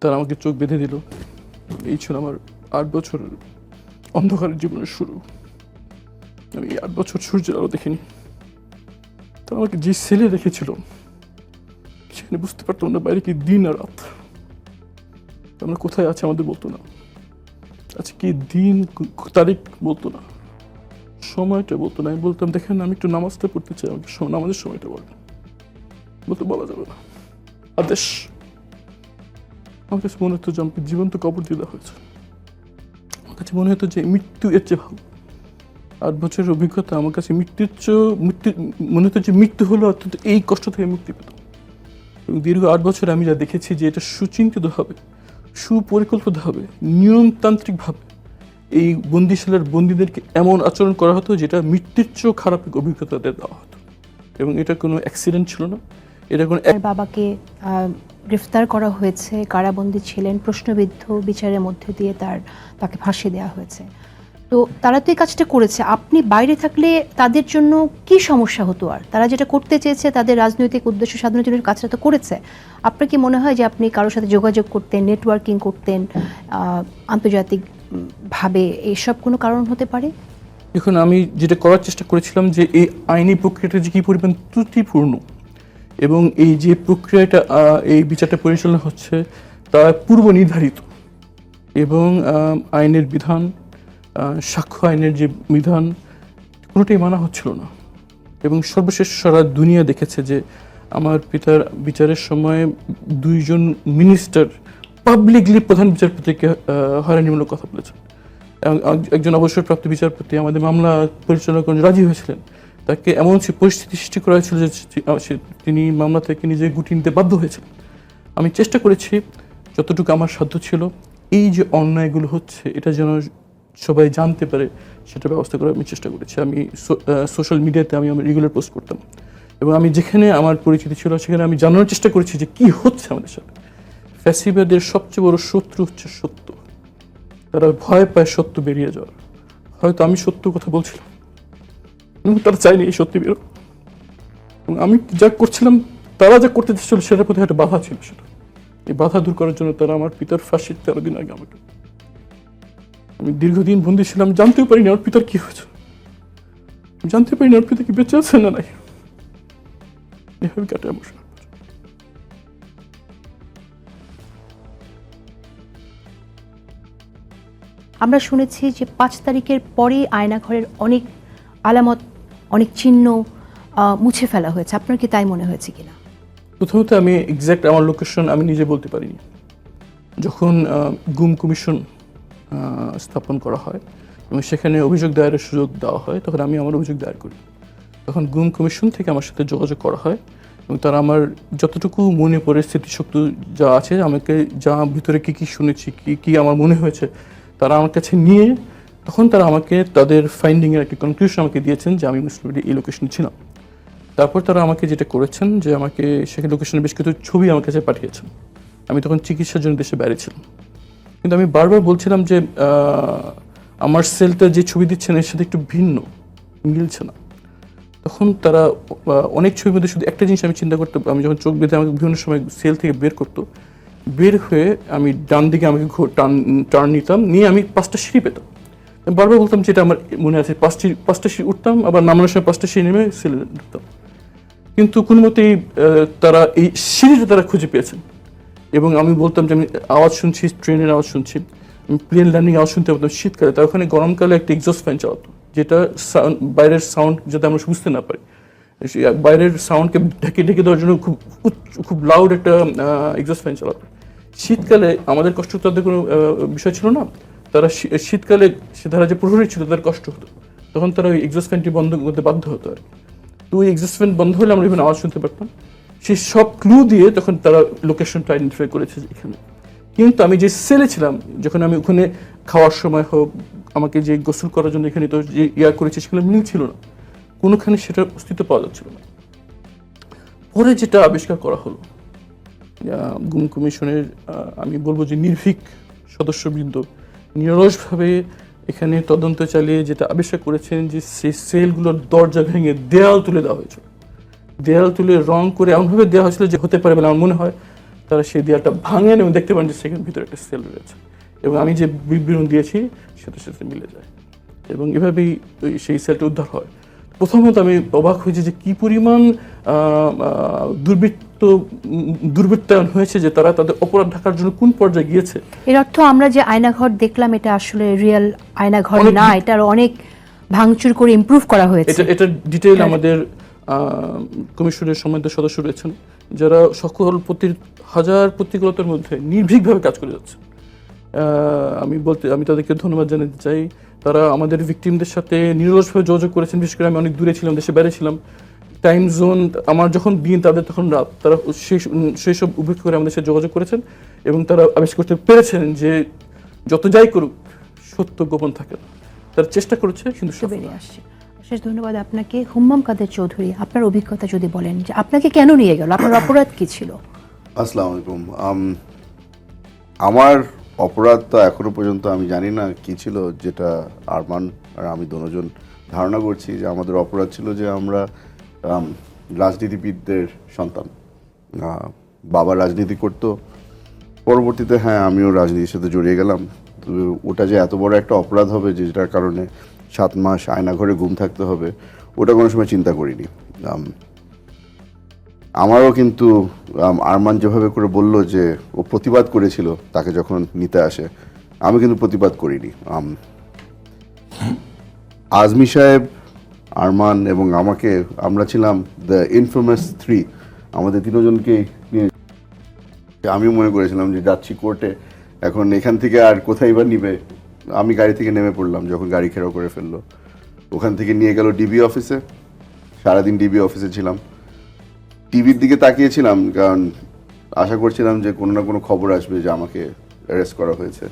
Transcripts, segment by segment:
তারা আমাকে চোখ বেঁধে দিল। এই ছিল আমার আট বছর অন্ধকারের জীবনের শুরু। আমি আট বছর সূর্যের আলো দেখিনি। তারা আমাকে যে সেলে রেখেছিল, সেখানে বুঝতে পারতাম না বাইরে কি দিন আর রাত। আমরা কোথায় আছে আমাদের বলতো না। আচ্ছা কি দিন, তারিখ বলতো না। সময়টা বলতো না। আমি বলতাম, দেখেন, আমি একটু নামাজটা পড়তে চাই। আমাকে নামাজের সময়টা বলেন। বলতে, বলা যাবে না। আদেশ। আমার কাছে মনে হতো যে আমাকে জীবন্ত কবর দিয়ে দেওয়া হয়েছে। আমার কাছে মনে হতো যে মৃত্যু এর চেয়ে ভালো। আট বছরের অভিজ্ঞতা আমার কাছে মৃত্যুর চেয়েও মৃত্যু মনে হতো যে মৃত্যু হলো অর্থাৎ এই কষ্ট থেকে মুক্তি পেতাম এবং দীর্ঘ আট বছর আমি যা দেখেছি যে এটা সুচিন্তিত হবে সুপরিকল্পিত হবে নিয়মতান্ত্রিকভাবে এই বন্দিশালার বন্দীদেরকে এমন আচরণ করা হতো যেটা মৃত্যুর চেয়েও খারাপ এক অভিজ্ঞতা দেওয়া হতো। এবং এটা কোনো অ্যাক্সিডেন্ট ছিল না। এটা কোনো বাবাকে গ্রেফতার করা হয়েছে কারাবন্দী ছিলেন প্রশ্নবিদ্ধ বিচারের মধ্যে দিয়ে তার তাকে ফাঁসি দেওয়া হয়েছে। তো তারা তো এই কাজটা করেছে। আপনি বাইরে থাকলে তাদের জন্য কি সমস্যা হতো আর? তারা যেটা করতে চেয়েছে তাদের রাজনৈতিক উদ্দেশ্য সাধনের জন্য কাজটা তো করেছে। আপনার কি মনে হয় যে আপনি কারোর সাথে যোগাযোগ করতেন নেটওয়ার্কিং করতেন আহ, আন্তর্জাতিক উম, ভাবে এসব কোনো কারণ হতে পারে? এখন আমি যেটা করার চেষ্টা করেছিলাম যে এই আইনি প্রক্রিয়াটা যে কী পরিমাণ ত্রুটিপূর্ণ এবং এই যে প্রক্রিয়াটা এই বিচারটা পরিচালনা হচ্ছে, তা পূর্ব নির্ধারিত এবং আইনের বিধান সাক্ষ্য আইনের যে বিধান, কোনোটাই মানা হচ্ছিল না। এবং সর্বশেষ সারা দুনিয়া দেখেছে যে, আমার পিতার বিচারের সময় দুইজন মিনিস্টার পাবলিকলি প্রধান বিচারপতিকে হয়রানিমূলক কথা বলেছেন। একজন অবসরপ্রাপ্ত বিচারপতি আমাদের মামলা পরিচালনা করে রাজি হয়েছিলেন। তাকে এমন পরিস্থিতি সৃষ্টি করা হয়েছিল যে তিনি মামলা থেকে নিজে গুটিয়ে নিতে বাধ্য হয়েছিলেন। আমি চেষ্টা করেছি, যতটুকু আমার সাধ্য ছিল, এই যে অন্যায়গুলো হচ্ছে, এটা যেন সবাই জানতে পারে সেটা ব্যবস্থা করার আমি চেষ্টা করেছি। আমি সোশ্যাল মিডিয়াতে আমি আমার রেগুলার পোস্ট করতাম। এবং আমি যেখানে আমার পরিচিতি ছিল, সেখানে আমি জানানোর চেষ্টা করেছি যে কি হচ্ছে আমাদের সাথে। ফ্যাসিবাদের সবচেয়ে বড় শত্রু হচ্ছে সত্য। তারা ভয় পায় সত্য বেরিয়ে যাওয়ার। হয়তো আমি সত্য কথা বলছিলাম। তারা চায়নি এই সত্যি বেরো। আমি যা করছিলাম, তারা যা করতে চেয়েছিল সেটার প্রতি একটা বাধা ছিল সেটা। এই বাধা দূর করার জন্য তারা আমার পিতার ফাঁসির তেরো দিন আগে আমাকে। আমি দীর্ঘদিন বন্দি ছিলাম, জানতেও পারিনি আমার পিতার কি হয়েছে। জানতে পারিনি আমার পিতা কি বেঁচে আছে না নাই। এভাবে কাটে আমার আমরা শুনেছি যে পাঁচ তারিখের পরেই আয়নাঘরের অনেক আলামত অনেক চিহ্ন মুছে ফেলা হয়েছে। আপনার কি তাই মনে হয়েছে কিনা? প্রথমত আমি এক্স্যাক্ট আমার লোকেশন আমি নিজে বলতে পারিনি। যখন গুম কমিশন স্থাপন করা হয় এবং সেখানে অভিযোগ দায়েরের সুযোগ দেওয়া হয়, তখন আমি আমার অভিযোগ দায়ের করি। তখন গুম কমিশন থেকে আমার সাথে যোগাযোগ করা হয় এবং তারা আমার যতটুকু মনে পড়ে স্মৃতিশক্তি যা আছে, আমাকে যা ভিতরে কী কী শুনেছি, কী কী আমার মনে হয়েছে, তারা আমার কাছে নিয়ে তখন তারা আমাকে তাদের ফাইন্ডিংয়ের একটি কনক্লুশন আমাকে দিয়েছেন যে আমি মুসলিম এই লোকেশনে ছিলাম। তারপর তারা আমাকে যেটা করেছেন যে আমাকে সেখানে লোকেশনের বেশ কিছু ছবি আমার কাছে পাঠিয়েছেন। আমি তখন চিকিৎসার জন্য দেশে বাইরে ছিলাম। কিন্তু আমি বারবার বলছিলাম যে আমার সেলটা যে ছবি দিচ্ছেন এর সাথে একটু ভিন্ন, মিলছে না। তখন তারা অনেক ছবির মধ্যে শুধু একটা জিনিস আমি চিন্তা করতে, আমি যখন চোখ বেঁধে আমাকে বিভিন্ন সময় সেল থেকে বের করতো, বের হয়ে আমি ডান দিকে আমাকে টার্ন টার্ন নিতাম, নিয়ে আমি পাঁচটা সিঁড়ি পেতাম। বারবার বলতাম যেটা আমার মনে আছে, পাঁচটি, পাঁচটা সিঁড়ি উঠতাম, আবার নামানোর সময় পাঁচটা সিঁড়ি নেমে সেলে ঢুকতাম। কিন্তু কোনো মতেই তারা এই সিঁড়িটা তারা খুঁজে পেয়েছেন। এবং আমি বলতাম যে আমি আওয়াজ শুনছি, ট্রেনের আওয়াজ শুনছি, আমি প্লেন ল্যান্ডিং আওয়াজ শুনতে পেতাম শীতকালে। তার ওখানে গরমকালে একটা এক্সস্ট ফ্যান চালাতো, যেটা sound- বাইরের সাউন্ড যাতে আমরা বুঝতে না পারি। বাইরের সাউন্ডকে ঢেকে ঢেকে দেওয়ার জন্য খুব খুব লাউড একটা এক্সস্ট ফ্যান চালাতো। শীতকালে আমাদের কষ্ট তাদের কোনো বিষয় ছিল না। তারা শীতকালে তারা যে প্রহরী ছিল, তাদের কষ্ট হতো। তখন তারা ওই এক্সস্ট ফ্যানটি বন্ধ করতে বাধ্য হতো আর তো ওই এক্সস্ট ফ্যান বন্ধ হলে আমরা বিভিন্ন আওয়াজ শুনতে পারতাম। সেই সব ক্লু দিয়ে তখন তারা লোকেশনটা আইডেন্টিফাই করেছে এখানে। কিন্তু আমি যে সেলে ছিলাম, যখন আমি ওখানে খাওয়ার সময় হোক, আমাকে যে গোসল করার জন্য এখানে তো যে ইয়া করেছে, সেগুলো মিল ছিল না। কোনোখানে সেটার অস্তিত্ব পাওয়া যাচ্ছিল না। পরে যেটা আবিষ্কার করা হলো গুম কমিশনের আমি বলব যে নির্ভীক সদস্যবৃন্দ নিরসভাবে এখানে তদন্ত চালিয়ে যেটা আবিষ্কার করেছেন যে সেই সেলগুলোর দরজা ভেঙে দেয়াল তুলে দেওয়া হয়েছিল দেয়াল তুলে রং করে এমনভাবে দেওয়া হয়েছিল যে হতে পারে বলে আমার মনে হয়। তারা সেই দেয়ালটা ভাঙেন এবং দেখতে পান যে সেখানে ভিতরে একটা সেল রয়েছে। এবং আমি যে বিবরণ দিয়েছি সেটার সাথে মিলে যায়। এবং এভাবেই সেই সেলটা উদ্ধার হয়। প্রথমত আমি অবাক হয়েছি যে কি পরিমাণ দুর্বৃত্ত দুর্বৃত্তায়ন হয়েছে যে তারা তাদের অপরাধ ঢাকার জন্য কোন পর্যায়ে গিয়েছে। এর অর্থ আমরা যে আয়নাঘর দেখলাম এটা আসলে রিয়েল আয়নাঘর না এটার অনেক ভাঙচুর করে ইমপ্রুভ করা হয়েছে। এটা এটা ডিটেইল আমাদের আহ, কমিশনের সম্মানিত সদস্য রয়েছেন যারা সকল প্রতি হাজার প্রতিকূলতার মধ্যে নির্ভীকভাবে কাজ করে যাচ্ছে। আমি বলতে আমি তাদেরকে ধন্যবাদ জানাতে চাই। তারা আমাদের ভিকটিমদের সাথে নিরলসভাবে যোগাযোগ করেছেন। বিশেষ করে আমি অনেক দূরে ছিলাম দেশে বাইরে ছিলাম। টাইম জোন আমার যখন দিন তাদের তখন রাত তারা সেই সেই সব উপেক্ষা করে আমাদের সাথে যোগাযোগ করেছেন এবং তারা আবিষ্কার করতে পেরেছেন যে যত যাই করুক সত্য গোপন থাকে না। তারা চেষ্টা করেছে কিন্তু বেরিয়ে আসছে। অশেষ ধন্যবাদ আপনাকে। হুম্মাম কাদের চৌধুরী আপনার অভিজ্ঞতা যদি বলেন যে আপনাকে কেন নিয়ে গেল? আপনার অপরাধ কি ছিল? আসসালামু আলাইকুম। আমার অপরাধ তো এখনও পর্যন্ত আমি জানি না কি ছিল, যেটা আরমান আর আমি দুজন ধারণা করছি যে আমাদের অপরাধ ছিল যে আমরা রাজনীতিবিদদের সন্তান। বাবা রাজনীতি করতো, পরবর্তীতে হ্যাঁ আমিও রাজনীতির সাথে জড়িয়ে গেলাম। ওটা যে এত বড় একটা অপরাধ হবে যেটার কারণে সাত মাস আয়নাঘরে ঘুম থাকতে হবে, ওটা কোনো সময় চিন্তা করিনি। আমারও কিন্তু আরমান যেভাবে করে বলল যে ও প্রতিবাদ করেছিল, তাকে যখন নিতে আসে, আমি কিন্তু প্রতিবাদ করিনি। আজমি সাহেব, আরমান এবং আমাকে, আমরা ছিলাম দ্য ইনফেমাস থ্রি আমাদের তিনজনকেই নিয়ে আমি মনে করেছিলাম যে যাচ্ছি কোর্টে, এখন এখান থেকে আর কোথায় বা নিবে? আমি গাড়ি থেকে নেমে পড়লাম যখন গাড়ি ঘেরাও করে ফেলল। ওখান থেকে নিয়ে গেল ডিবি অফিসে সারাদিন ডিবি অফিসে ছিলাম। টিভির দিকে তাকিয়েছিলাম কারণ আশা করছিলাম যে কোনো না কোনো খবর আসবে যে আমাকে অ্যারেস্ট করা হয়েছে।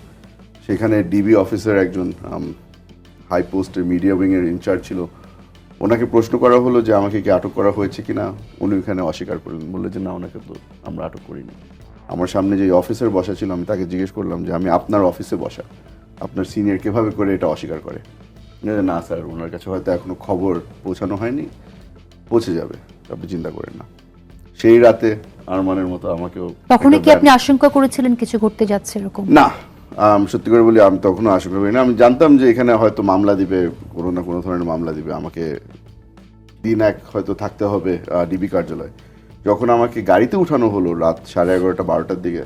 সেখানে ডিবি অফিসার একজন হাই পোস্টের মিডিয়া উইংয়ের ইনচার্জ ছিল। ওনাকে প্রশ্ন করা হলো যে আমাকে কি আটক করা হয়েছে কিনা? উনি ওখানে অস্বীকার করলেন। বললেন যে না ওনাকে তো আমরা আটক করিনি। আমার সামনে যে অফিসার বসা ছিল আমি তাকে জিজ্ঞেস করলাম যে আমি আপনার অফিসে বসা। আপনার সিনিয়র কীভাবে করে এটা অস্বীকার করে? না, না স্যার ওনার কাছে হয়তো এখনও খবর পৌঁছানো হয়নি। পৌঁছে যাবে। আপনি চিন্তা করেন না। সেই রাতে আরমানের মতো আমাকেও তখনই কি আপনি আশঙ্কা করেছিলেন কিছু ঘটতে যাচ্ছে এরকম? না আম, সত্যি করে বলি আমি তখনও আশঙ্কা করি না আমি জানতাম যে এখানে হয়তো মামলা দিবে কোনো না কোনো ধরনের মামলা দিবে। আমাকে দিন এক হয়তো থাকতে হবে ডিবি কার্যালয়। যখন আমাকে গাড়িতে উঠানো হলো রাত সাড়ে এগারোটা বারোটার দিকে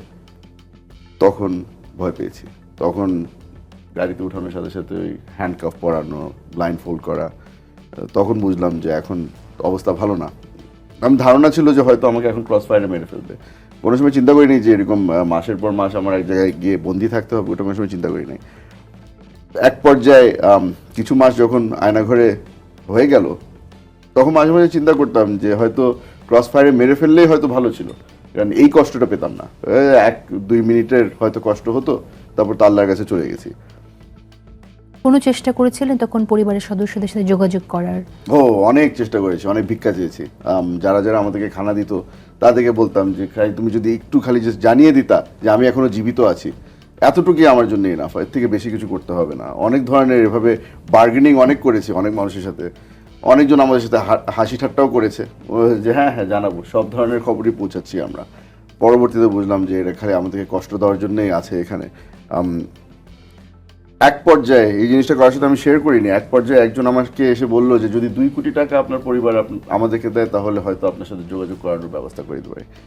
তখন ভয় পেয়েছি। তখন গাড়িতে উঠানোর সাথে সাথে ওই হ্যান্ডকাফ পরানো ব্লাইন্ড ফোল্ড করা তখন বুঝলাম যে এখন অবস্থা ভালো না। আমি ধারণা ছিল যে হয়তো আমাকে এখন ক্রস ফায়ারে মেরে ফেলবে। কোনো সময় চিন্তা করিনি যে এরকম মাসের পর মাস আমার এক জায়গায় গিয়ে বন্দি থাকতে হবে, ওটা কোনো সময় চিন্তা করি নাই এক পর্যায়ে কিছু মাস যখন আয়নাঘরে হয়ে গেল, তখন মাঝে মাঝে চিন্তা করতাম যে হয়তো ক্রস ফায়ারে মেরে ফেললেই হয়তো ভালো ছিল। কারণ এই কষ্টটা পেতাম না। এক, দুই মিনিটের হয়তো কষ্ট হতো, তারপর তো আল্লাহর কাছে চলে গেছি। কোনো চেষ্টা করেছিলেন তখন পরিবারের সদস্যদের সাথে যোগাযোগ করার? ও, অনেক চেষ্টা করেছি, অনেক ভিক্ষা চেয়েছি। যারা যারা আমাদেরকে খানা দিত, তাদেরকে বলতাম যে তুমি যদি একটু খালি জাস্ট জানিয়ে দিতা যে আমি এখনও জীবিত আছি, এতটুকুই আমার জন্য এনাফ এর থেকে বেশি কিছু করতে হবে না। অনেক ধরনের এভাবে বার্গেনিং অনেক করেছি, অনেক মানুষের সাথে। অনেকজন আমাদের সাথে হাসি ঠাট্টাও করেছে। যে হ্যাঁ হ্যাঁ জানাব, সব ধরনের খবরই পৌঁছাচ্ছি আমরা। পরবর্তীতে বুঝলাম যে এটা খালি আমাদেরকে কষ্ট দেওয়ার জন্যই আছে এখানে। এক পর্যায়ে এই জিনিসটা করার সাথে আমি শেয়ার করিনি, এক পর্যায়ে একজন আমাকে এসে বলল যে যদি দুই কোটি টাকা আপনার পরিবার আমাদেরকে দেয় তাহলে হয়তো আপনার সাথে যোগাযোগ করানোর ব্যবস্থা করে দেবে।